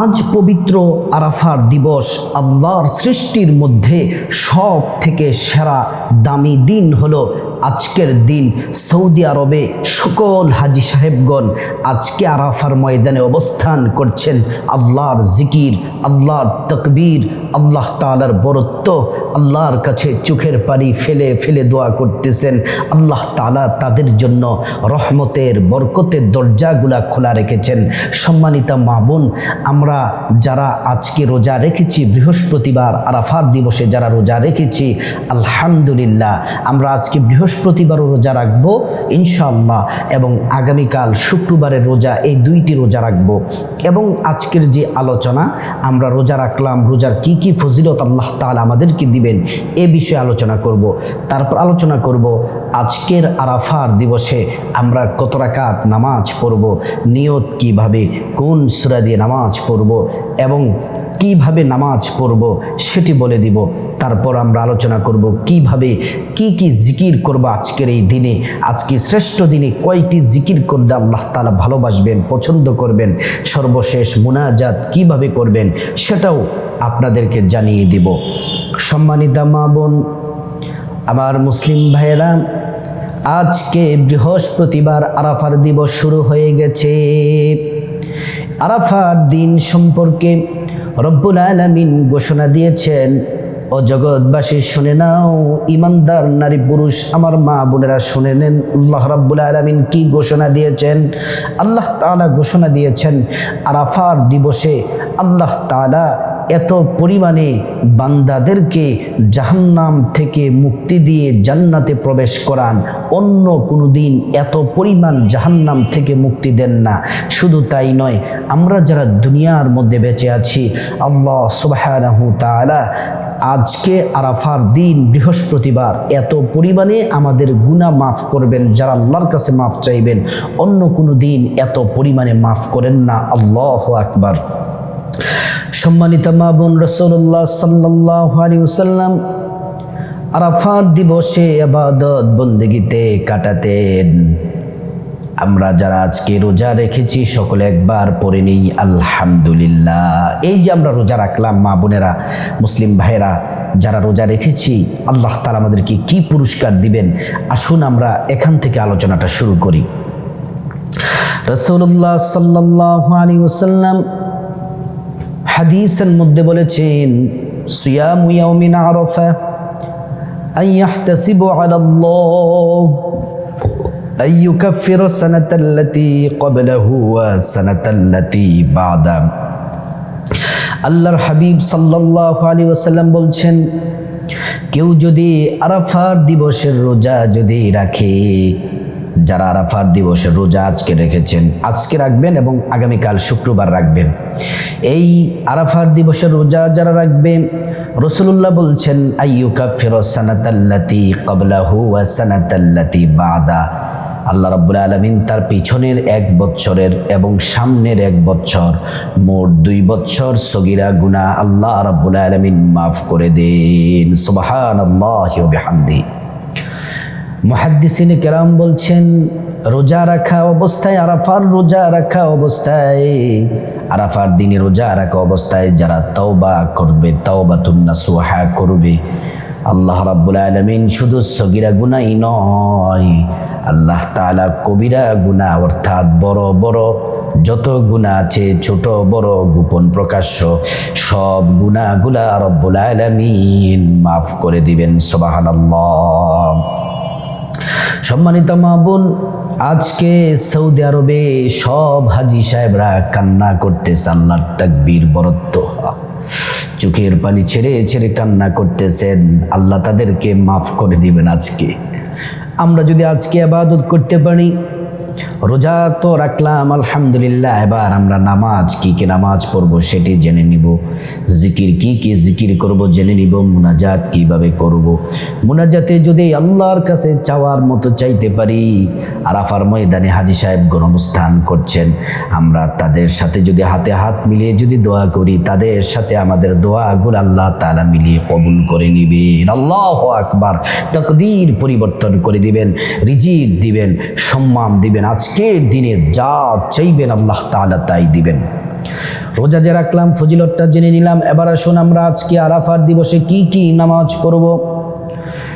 আজ পবিত্র আরাফার দিবস আল্লাহর সৃষ্টির মধ্যে সব থেকে সেরা দামি দিন হলো আজকের দিন সৌদি আরবে সকল হাজি সাহেবগণ আজকে আরাফার ময়দানে অবস্থান করছেন। আল্লাহর জিকির, আল্লাহর তকবীর, আল্লাহ তালার বরত্ব, আল্লাহর কাছে চোখের পানি ফেলে ফেলে দোয়া করতেছেন। আল্লাহ তালা তাদের জন্য রহমতের, বরকতের দরজাগুলা খোলা রেখেছেন। সম্মানিতা মা বোন, আমরা যারা আজকে রোজা রেখেছি, বৃহস্পতিবার আরাফার দিবসে যারা রোজা রেখেছি, আলহামদুলিল্লাহ, আমরা আজকে বৃহস্পতিবারও রোজা রাখব, ইনশাআল্লাহ। এবং আগামীকাল শুক্রবারের রোজা, এই দুইটি রোজা রাখব। এবং আজকের যে আলোচনা, আমরা রোজা রাখলাম, রোজার কি কি ফজিলত আল্লাহ তাআলা আমাদেরকে দিবেন, এ বিষয়ে আলোচনা করব। তারপর আলোচনা করব, আজকের আরাফার দিবসে আমরা কত রাকাত নামাজ পড়ব, নিয়ত কীভাবে, কোন সুরা দিয়ে নামাজ পড়ব, এবং কীভাবে নামাজ পড়ব সেটি বলে দিব। তারপর আমরা আলোচনা করব কীভাবে, কি কি জিকির করব আজকের এই দিনে। আজকে শ্রেষ্ঠ দিনে কয়টি জিকির করলে আল্লাহ তালা ভালোবাসবেন, পছন্দ করবেন, সর্বশেষ মুনাজাত কীভাবে করবেন সেটাও আপনাদেরকে জানিয়ে দিব। সম্মানিতা মা বোন, আমার মুসলিম ভাইয়েরা, আজকে বৃহস্পতিবার আরাফার দিবস শুরু হয়ে গেছে। আরাফার দিন সম্পর্কে রব্বুল আলমিন ঘোষণা দিয়েছেন, ও জগৎবাসী, শুনে নাও, ইমানদার নারী পুরুষ, আমার মা বোনেরা শুনে নেন, আল্লাহ রাব্বুল আলমিন কি ঘোষণা দিয়েছেন? আল্লাহ তালা ঘোষণা দিয়েছেন, আরাফার দিবসে আল্লাহ তাআলা এত পরিমাণে বান্দাদেরকে জাহান্নাম থেকে মুক্তি দিয়ে জান্নাতে প্রবেশ করান। অন্য কোনো দিন এত পরিমাণ জাহান্নাম থেকে মুক্তি দেন না। শুধু তাই নয়, আমরা যারা দুনিয়ার মধ্যে বেঁচে আছি, আল্লাহ তাআলা আজকে আরাফার দিন, বৃহস্পতিবার, এত পরিমাণে আমাদের গুণা মাফ করবেন, যারা আল্লাহর কাছে মাফ চাইবেন। অন্য কোনো দিন এত পরিমাণে মাফ করেন না। আল্লাহ আকবার। সম্মানিত মা বোন রসুল্লাহ সাল্লাহ আলী সাল্লাম আরাফার দিবসে আবাদত বন্দেগিতে কাটাতেন। আমরা যারা আজকে রোজা রেখেছি, সকলে একবার পড়ে নিই, আলহামদুলিল্লাহ। এই যে আমরা রোজা রাখলাম, মা বোনেরা, মুসলিম ভাইয়েরা, যারা রোজা রেখেছি, আল্লাহ তালা আমাদেরকে কি পুরস্কার দিবেন? আসুন আমরা এখান থেকে আলোচনাটা শুরু করি। রসুল্লাহ সাল্লাহ আলী ওসাল্লাম হাদিসের মধ্যে বলেছেন সিয়াম ইয়াউমিন আরাফা আন ইয়াহতাসিবু আলা আল্লাহ أن يكفر السنة التي قبله والسنة التي بعده আল্লাহর হাবিব সাল্লাহ আলী ওসাল্লাম বলছেন কেউ যদি আরাফার দিবসের রোজা যদি রাখে যারা আরাফার দিবসের রোজা আজকে রেখেছেন, আজকে রাখবেন এবং আগামীকাল শুক্রবার রাখবেন। এই আরাফার দিবসের রোজা যারা রাখবেন রসুল্লাহ বলছেন, আইয়ুকা সানাতাল্লাতি কবলাহু ওয়া বাদা। আল্লাহ রাব্বুল আলমিন তার পিছনের এক বৎসরের এবং সামনের এক বৎসর, মোট দুই বৎসর সগিরা গুনা আল্লাহ রাব্বুল আলমিন মাফ করে দিন। সুবাহান আল্লাহ মহাদ্দিসিনে কেরাম বলছেন, রোজা রাখা অবস্থায়, আরাফার রোজা রাখা অবস্থায়, আরাফার দিনে রোজা রাখা অবস্থায় যারা তওবা করবে তওবা তুন্না সুহা করবে, আল্লাহ রাব্বুল আলমিন শুধু সগিরা গুনাই নয়, আল্লাহ তালা কবিরা গুণা অর্থাৎ বড় বড় যত গুণা আছে, ছোট বড় গোপন প্রকাশ্য সব গুণাগুলা রব্বুল আলমিন মাফ করে দিবেন সোবাহান সম্মানিত মা বোন, আজকে সৌদি আরবে সব হাজি সাহেবরা কান্না করতেছে, আল্লাহর তাকবীর বরত্ব। চোখের পানি ছেড়ে ছেড়ে কান্না করতেছেন, আল্লাহ তাদেরকে মাফ করে দিবেন আজকে। আমরা যদি আজকে আবাদত করতে পারি রোজা তো রাখলাম, আলহামদুলিল্লাহ। এবার আমরা নামাজ, কি কি নামাজ পড়ব সেটি জেনে নিব। জিকির, কি কি জিকির করব জেনে নিব। মুনাজাত কীভাবে করব। মুনাজাতে যদি আল্লাহর কাছে চাওয়ার মতো চাইতে পারি, আরাফার ময়দানে হাজি সাহেব অবস্থান করছেন। আমরা তাদের সাথে যদি হাতে হাত মিলিয়ে যদি দোয়া করি, তাদের সাথে আমাদের দোয়াগুলো আল্লাহ তালা মিলিয়ে কবুল করে নিবেন। আল্লাহ আকবার। তকদির পরিবর্তন করে দিবেন, রিজিক দিবেন, সম্মান দিবেন। আজকের দিনে যা চাইবেন আল্লাহ তাআলা তাই দিবেন। রোজা যে রাখলাম, ফজিলতটা জেনে নিলাম। এবার আসুন আমরা আজকে আরাফার দিবসে কি কি নামাজ পড়ব।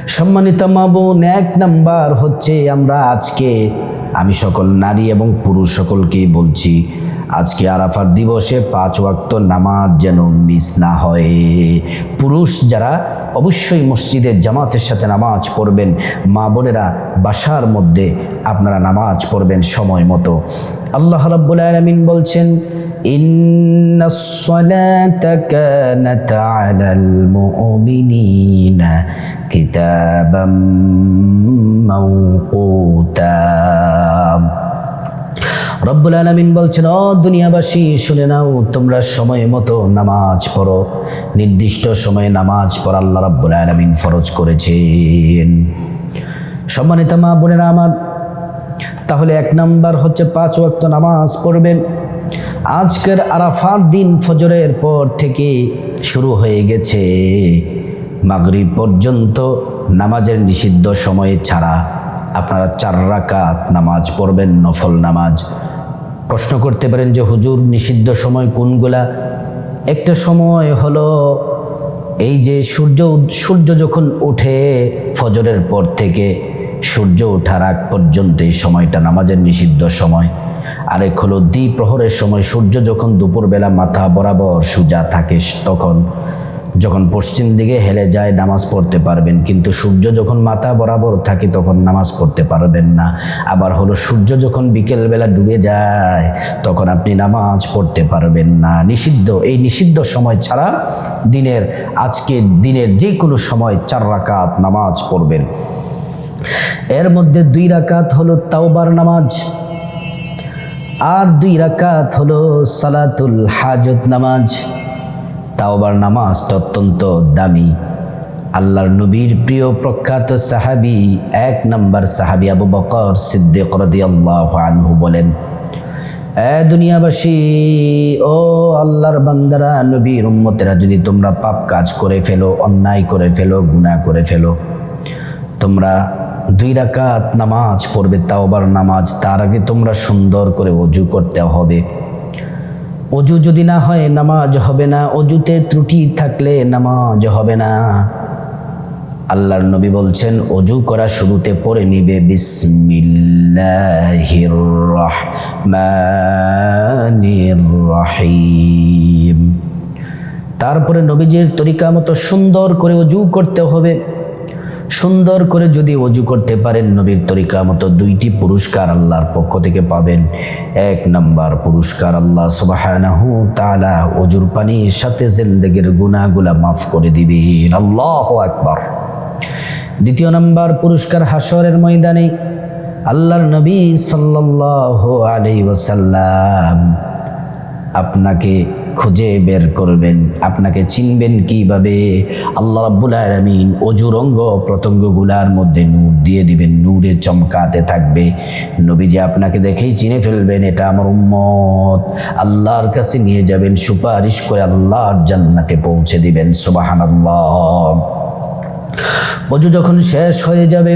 সম্মানিত মা বোন, এক নাম্বার হচ্ছে আমরা আজকে, আমি সকল নারী এবং পুরুষ সকলকেই বলছি, আজকে আরাফার দিবসে পাঁচ ওয়াক্ত নামাজ যেন মিস না হয়। পুরুষ যারা অবশ্যই মসজিদে জামাতের সাথে নামাজ পড়বেন। মা বোনেরা বাসার মধ্যে আপনারা নামাজ পড়বেন সময় মতো। আল্লাহ রাব্বুল আলামিন বলছেন ইন্নাস সালাতা কানাত আলাল মুমিনিনা কিতাবাম মাওকুতা। রব্বুল আলমিন বলছেন, ও দুনিয়াবাসী, শুনে নাও, তোমরা সময় মতো নামাজ পড়ো। নির্দিষ্ট সময়ে নামাজ পড়া আল্লাহ রব্বুল আলমিন ফরজ করেছেন। সম্মানিত মা বোনেরা আমার, তাহলে এক নাম্বার হচ্ছে পাঁচ ওয়াক্ত নামাজ পড়বেন। আজকের আরাফার দিন ফজরের পর থেকে শুরু হয়ে গেছে। মাগরিব পর্যন্ত নামাজের নিষিদ্ধ সময়ে ছাড়া আপনারা চার রাকাত নামাজ পড়বেন, নফল নামাজ। প্রশ্ন করতে পারেন যে, হুজুর, নিষিদ্ধ সময় কোনগুলা? একটা সময় হলো এই যে সূর্য সূর্য যখন ওঠে ফজরের পর থেকে, সূর্য ওঠার আগ পর্যন্ত এই সময়টা নামাজের নিষিদ্ধ সময়। আরেক হলো দ্বিপ্রহরের সময়, সূর্য যখন দুপুরবেলা মাথা বরাবর সুজা থাকে তখন। যখন পশ্চিম দিকে হেলে যায়, নামাজ পড়তে পারবেন। কিন্তু সূর্য যখন মাথা বরাবর থাকে, তখন নামাজ পড়তে পারবেন না। আবার হলো সূর্য যখন বিকেলবেলা ডুবে যায়, তখন আপনি নামাজ পড়তে পারবেন না। নিষিদ্ধ, এই নিষিদ্ধ সময় ছাড়া দিনের আজকে দিনের যে কোনো সময় চার রাকাত নামাজ পড়বেন। এর মধ্যে দুই রাকাত হলো তাওবার নামাজ, আর দুই রাকাত হলো সালাতুল হাজত নামাজ। তাওবার নামাজটা অত্যন্ত দামি। আল্লাহর নবীর প্রিয় প্রখ্যাত সাহাবি, এক নম্বর সাহাবি আবু বকর সিদ্দিক আনহু বলেন, এ দুনিয়াবাসী, ও আল্লাহর বান্দারা, নবীর উম্মতেরা, যদি তোমরা পাপ কাজ করে ফেলো, অন্যায় করে ফেলো, গুনাহ করে ফেলো, তোমরা দুই রাকাত নামাজ পড়বে, তাওবার নামাজ তার আগে তোমরা সুন্দর করে অজু করতে হবে। অজু যদি না হয় নামাজ হবে না, অজুতে ত্রুটি থাকলে নামাজ হবে না। আল্লাহর নবী বলছেন, অজু করা শুরুতে পড়ে নিবে তারপরে নবীজির তরিকা মতো সুন্দর করে অজু করতে হবে। সুন্দর করে যদি অজু করতে পারেন নবীর তরিকা মতো, দুইটি পুরস্কার আল্লাহর পক্ষ থেকে পাবেন। এক নাম্বার পুরস্কার আল্লাহ তালা অজুর পানির সাথে জিন্দেগির গুনাহগুলা মাফ করে দিবেন আল্লাহ একবার দ্বিতীয় নাম্বার পুরস্কার হাসরের ময়দানে, আল্লাহর নবী সাল্লাল্লাহু আলাইহি ওয়াসাল্লাম আপনাকে খুঁজে বের করবেন, আপনাকে চিনবেন কীভাবে? আল্লাহ রাব্বুল আলামিন অজুর অঙ্গ প্রত্যঙ্গগুলার মধ্যে নূর দিয়ে দিবেন, নূরে চমকাতে থাকবে। নবীজি আপনাকে দেখেই চিনে ফেলবেন, এটা আমার উম্মত। আল্লাহর কাছে নিয়ে যাবেন, সুপারিশ করে আল্লাহর জান্নাতে পৌঁছে দিবেন, সুবহানাল্লাহ। অজু যখন শেষ হয়ে যাবে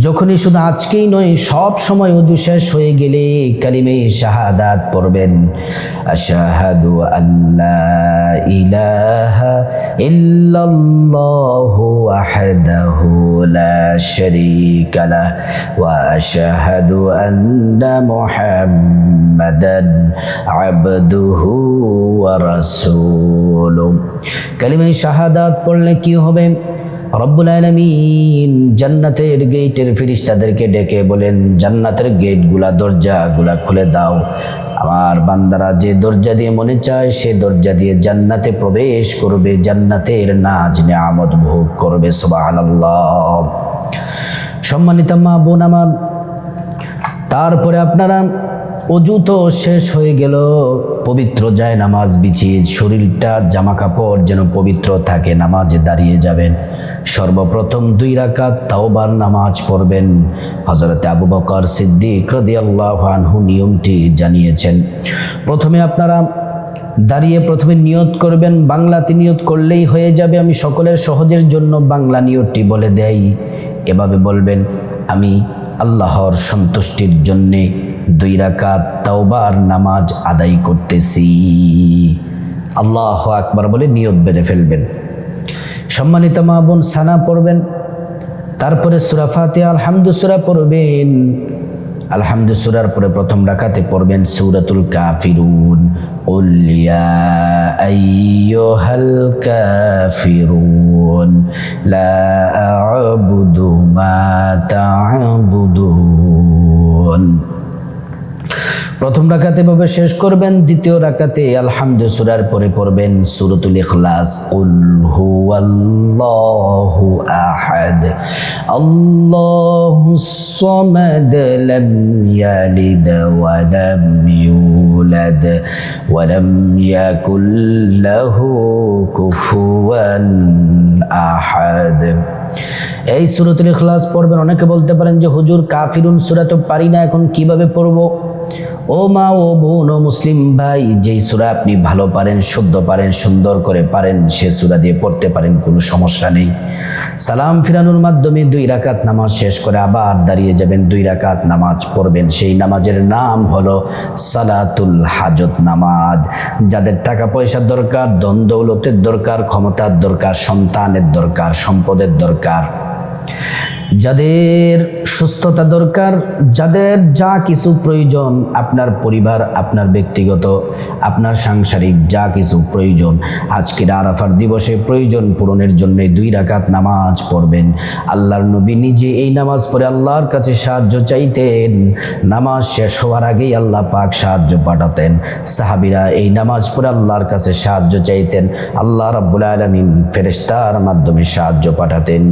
যখনই শুধু আজকেই নয়, সব সময় অজু শেষ হয়ে গেলে কালিমে শাহাদাত পড়বেন। আশাহাদু আল্লাহ ইলাহা ইল্লাল্লাহু ওয়াহদাহু লা শারীকা লাহ ওয়া আশহাদু আন্না মুহাম্মাদান আবদুহু ওয়া রাসূলুহু। কালিমে শাহাদাত পড়লে কি হবে? রব্বুল আলমিন জান্নাতের গেটের ফিরিস্তাদেরকে ডেকে বলেন, জান্নাতের গেটগুলা, দরজাগুলা খুলে দাও। আমার বান্দারা যে দরজা দিয়ে মনে চায়, সে দরজা দিয়ে জান্নাতে প্রবেশ করবে। জান্নাতের নাজ নিয়ামত ভোগ করবে। সুবহানাল্লাহ। সম্মানিত মা বোন আমার, তারপরে আপনারা অজু তো শেষ হয়ে গেল। পবিত্র যায় নামাজ বিছিয়ে শরীরটা জামা কাপড় যেন পবিত্র থাকে, নামাজে দাঁড়িয়ে যাবেন। সর্বপ্রথম দুই রাকাত তাওবার নামাজ পড়বেন। হজরতে আবু বকর সিদ্দিক রদিয়াল্লাহ নিয়মটি জানিয়েছেন। প্রথমে আপনারা দাঁড়িয়ে প্রথমে নিয়ত করবেন, বাংলাতে নিয়ত করলেই হয়ে যাবে। আমি সকলের সহজের জন্য বাংলা নিয়তটি বলে দেই। এভাবে বলবেন, আমি আল্লাহর সন্তুষ্টির জন্যে দুই রাকাত তাওবার নামাজ আদায় করতেছি। আল্লাহ আকবার বলে নিয়ত বেড়ে ফেলবেন। সম্মানিত মা বোন, সানা পড়বেন, তারপরে সুরা ফাতে আলহামদু সুরা পড়বেন। আলহামদু সুরার পরে প্রথম রাকাতে পড়বেন সুরাতুল কাফিরুন। কাফিরুন, লা মা তা'বুদুন। প্রথম রাকাতে ভাবে শেষ করবেন, দ্বিতীয় রাকাতে আলহামদু সুরার পরে পড়বেন সুরতুল ইখলাস, কুল হুয়াল্লাহু আহাদ আল্লাহুস সামাদ লাম ইয়ালিদ ওয়া লাম ইউলাদ ওয়া লাম ইয়াকুল লাহু কুফুয়ান আহাদ। এই সুরতুল ইখলাস পড়বেন। অনেকে বলতে পারেন যে, হুজুর, কাফিরুন সুরা তো পারি না, এখন কীভাবে পড়ব? ও মা ও বোন ও মুসলিম ভাই, যেই সুরা আপনি ভালো পারেন, শুদ্ধ পারেন, সুন্দর করে পারেন, সে সুরা দিয়ে পড়তে পারেন, কোনো সমস্যা নেই। সালাম ফিরানোর মাধ্যমে দুই রাকাত নামাজ শেষ করে আবার দাঁড়িয়ে যাবেন, দুই রাকাত নামাজ পড়বেন। সেই নামাজের নাম হলো সালাতুল হাজত নামাজ। যাদের টাকা পয়সার দরকার, ধন দৌলতের দরকার, ক্ষমতার দরকার, সন্তানের দরকার, সম্পদের দরকার। যাদের সুস্থতা দরকার, যাদের যা কিছু প্রয়োজন আপনার পরিবার, আপনার ব্যক্তিগত, আপনার সাংসারিক যা কিছু প্রয়োজন। আজকের আরাফার দিবসে প্রয়োজন পূরণের জন্য দুই রাকাত নামাজ পড়বেন। আল্লাহর নবী নিজে এই নামাজ পড়ে আল্লাহর কাছে সাহায্য চাইতেন। নামাজ শেষ হওয়ার আগেই আল্লাহ পাক সাহায্য পাঠাতেন। সাহাবিরা এই নামাজ পড়ে আল্লাহর কাছে সাহায্য চাইতেন। আল্লাহ রাব্বুল আলমিন ফেরেস্তার মাধ্যমে সাহায্য পাঠাতেন।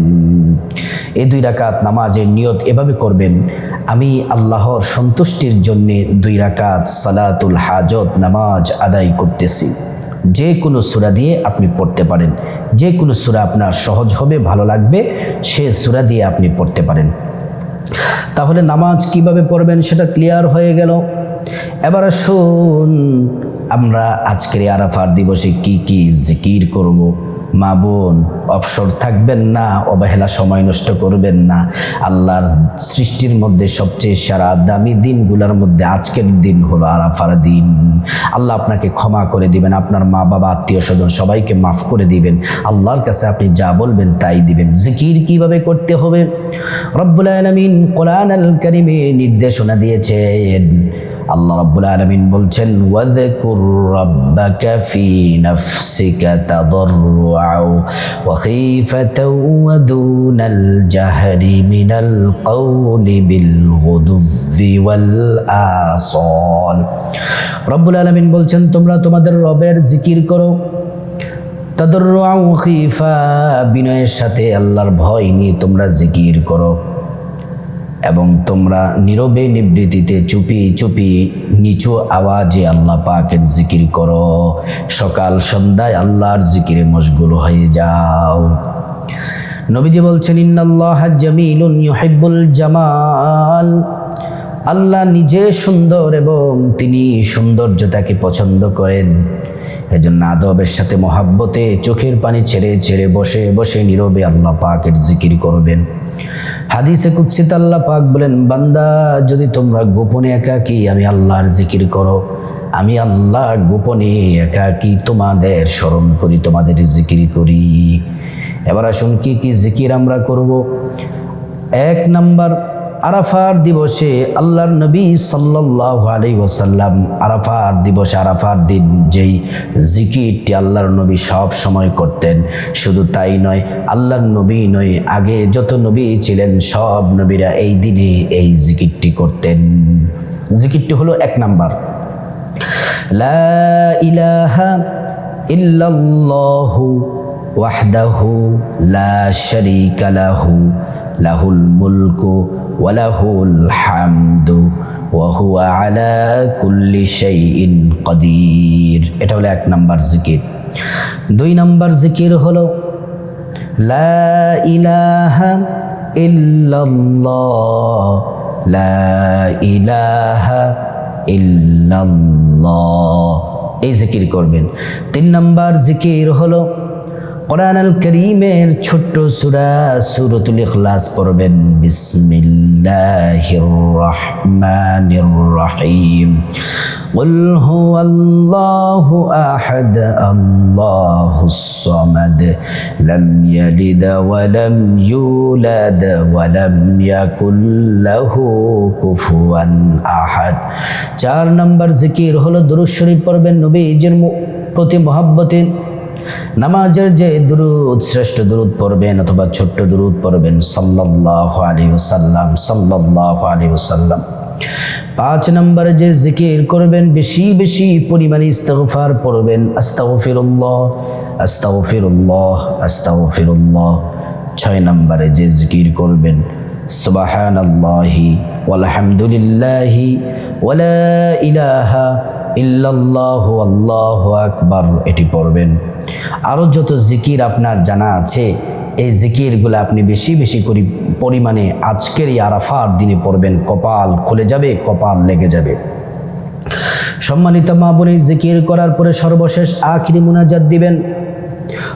এই দুই রাকাত নামাজের নিয়ত এভাবে করবেন, আমি আল্লাহর সন্তুষ্টির জন্যে দুই রাকাত সালাতুল হাজত নামাজ আদায় করতেছি। যে কোনো সুরা দিয়ে আপনি পড়তে পারেন, যে কোনো সুরা আপনার সহজ হবে, ভালো লাগবে, সে সুরা দিয়ে আপনি পড়তে পারেন। তাহলে নামাজ কীভাবে পড়বেন সেটা ক্লিয়ার হয়ে গেল। এবার শুন আমরা আজকের আরাফার দিবসে কি কি জিকির করব। মা বোন, অবসর থাকবেন না, অবহেলা সময় নষ্ট করবেন না। আল্লাহর সৃষ্টির মধ্যে সবচেয়ে সারা দামি দিনগুলোর মধ্যে আজকের দিন হলো আরাফার দিন। আল্লাহ আপনাকে ক্ষমা করে দিবেন, আপনার মা বাবা, আত্মীয় স্বজন সবাইকে মাফ করে দিবেন। আল্লাহর কাছে আপনি যা বলবেন তাই দিবেন। জিকির কীভাবে করতে হবে? রব্বুল আলমিন কোরআন আল করিমে নির্দেশনা দিয়েছেন। আল্লাহ রাব্বুল আলামিন বলছেন, ওয়াযকুর রাব্বাকা ফি নাফসিকা তাদাররুআ দুনাল জাহরি মিনাল কওলি বিল গুদুవ్వి ওয়াল আসাল রব্বুল আলামিন বলছেন, তোমরা তোমাদের রবের জিকির করো। তাদের খীফা, বিনয়ের সাথে আল্লাহর ভয় নিয়ে তোমরা জিকির করো। এবং তোমরা নীরবে নিবৃত্তিতে চুপি চুপি নিচু আওয়াজে আল্লাহ পাকের জিকির করো। সকাল সন্ধ্যায় আল্লাহর জিকিরে মশগুল হয়ে যাও। নবীজি বলছেন, ইন্নাল্লাহ জামাল। আল্লাহ নিজে সুন্দর এবং তিনি সৌন্দর্যতাকে পছন্দ করেন। এজন্য আদবের সাথে মহাব্বতে চোখের পানি ছেড়ে ছেড়ে বসে বসে নীরবে আল্লাহ পাকের জিকির করবেন। হাদিসে কুৎসিত আল্লাহ পাক বলেন, বান্দা, যদি তোমরা গোপনে একাকি আমি আল্লাহর জিকির করো, আমি আল্লাহ গোপনে একাকি তোমাদের স্মরণ করি, তোমাদের জিকির করি। এবার আসুন, কি কি জিকির আমরা করব? এক নাম্বার আরাফার দিবসে আল্লাহর নবী সাল্লাহ আলাই ওসাল্লাম আরাফার দিবসে আরাফার দিন, যেই জিকিরটি আল্লাহর নবী সব সময় করতেন, শুধু তাই নয়, আল্লাহর নবী নয়, আগে যত নবী ছিলেন, সব নবীরা এই দিনে এই জিকিরটি করতেন। জিকিরটি হলো এক নাম্বার। লা ইলাহা ইল্লাল্লাহু ওয়াহদাহু লা শারীকা লাহু। লাহুল মুলকু ওয়ালাহুল হামদু ওয়াহুয়া আলা কুল্লি শাইইন কদির। এটা হলো এক নাম্বার জিকির। দুই নাম্বার জিকির হলো, লা ইলাহা ইল্লাল্লাহ, লা ইলাহা ইল্লাল্লাহ। এই জিকির করবেন। তিন নাম্বার জিকির হলো কোরআন আল করিমের ছোট্ট সুরা সুরতুল ইখলাস পড়বেন বিসমিল্লাহির রহমানির রহিম قل هو الله أحد الله الصمد لم يلد ولم يولد ولم يكن له كفوا أحد চার নম্বর জিকির হলো দুরূদ শরীফ পড়বেন নবীজির মু- প্রতি মহাব্বতে নামাজের যে দুরুদ, শ্রেষ্ঠ দুরুদ পড়বেন অথবা ছোট্ট দুরুদ পড়বেন, সাল্লাল্লাহু আলাইহি ওয়াসাল্লাম, সাল্লাল্লাহু আলাইহি ওয়াসাল্লাম। পাঁচ নম্বরে যে জিকির করবেন, বেশি বেশি পরিমাণে ইস্তেগফার পড়বেন, আস্তাগফিরুল্লাহ আস্তাগফিরুল্লাহ আস্তাগফিরুল্লাহ। ছয় নম্বরে যে জিকির করবেন, সুবহানাল্লাহি ওয়ালহামদুলিল্লাহি ওয়ালা ইলাহা ইল্লাল্লাহু আকবার, এটি পড়বেন। আরও যত জিকির আপনার জানা আছে, এই জিকিরগুলো আপনি বেশি বেশি করি পরিমাণে আজকের এই আরাফার দিনে পড়বেন। কপাল খুলে যাবে, কপাল লেগে যাবে। সম্মানিত মা বোন জিকির করার পরে সর্বশেষ আখিরি মুনাজাত দিবেন।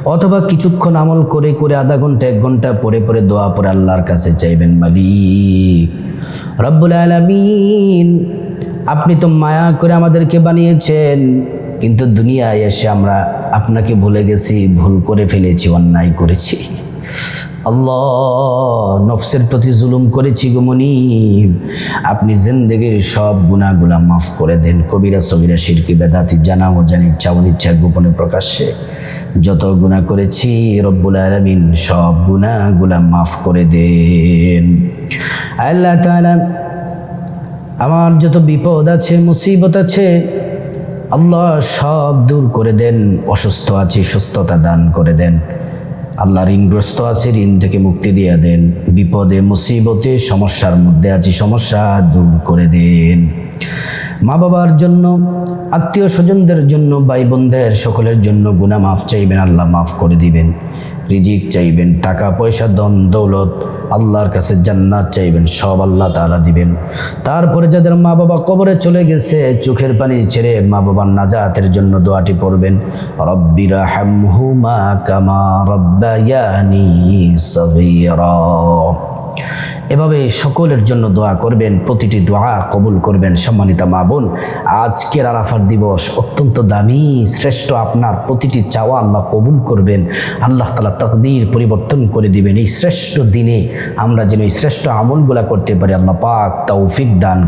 অথবা কিছুক্ষণ আমল করে করে আধা ঘণ্টা, এক ঘণ্টা পরে পরে দোয়া পরে আল্লাহর কাছে চাইবেন, মালিক। রব্বুল আলামিন আপনি তো মায়া করে আমাদেরকে বানিয়েছেন, কিন্তু দুনিয়ায় এসে আমরা আপনাকে ভুলে গেছি, ভুল করে ফেলেছি, অন্যায় করেছি। আল্লাহ নফসের প্রতি জুলুম করেছি গুমনি আপনি জিন্দগির সব গুণাগুলা মাফ করে দেন। কবিরা সবিরা শিরকি বেদাতি, জানা ও জানি ইচ্ছা গোপনে প্রকাশ্যে যত গুণা করেছি, রব্বুল আলমিন সব গুণাগুলা মাফ করে দেন। আল্লাহ তাআলা আমার যত বিপদ আছে, মুসিবত আছে, আল্লাহ সব দূর করে দেন, অসুস্থ আছি, সুস্থতা দান করে দেন। আল্লাহ ঋণগ্রস্ত আছে, ঋণ থেকে মুক্তি দিয়ে দেন। বিপদে, মুসিবতে, সমস্যার মধ্যে আছি, সমস্যা দূর করে দেন। মা বাবার জন্য আত্মীয় স্বজনদের জন্য ভাই বোনদের সকলের জন্য গুণা মাফ চাইবেন, আল্লাহ মাফ করে দিবেন। রিজিক চাইবেন, টাকা, পয়সা দন দৌলত, আল্লাহর কাছে জান্নাত চাইবেন, সব আল্লাহ তাআলা দিবেন। তারপরে যাদের মা বাবা কবরে চলে গেছে, চোখের পানি ছেড়ে মা বাবার নাজাতের জন্য দোয়াটি পড়বেন রব্বিরা কামা রব্বায়ানি সগীরা। এভাবে সকলের জন্য দোয়া করবেন, প্রতিটি দোয়া কবুল করবেন, সম্মানিতা মা বোন। আজকের আরাফার দিবস অত্যন্ত দামি, শ্রেষ্ঠ আপনার প্রতিটি চাওয়া আল্লাহ কবুল করবেন। আল্লাহ তালা তকদির পরিবর্তন করে দিবেন। এই শ্রেষ্ঠ দিনে আমরা যেন এই শ্রেষ্ঠ আমলগুলা করতে পারি, আল্লাহ পাক তৌফিক দান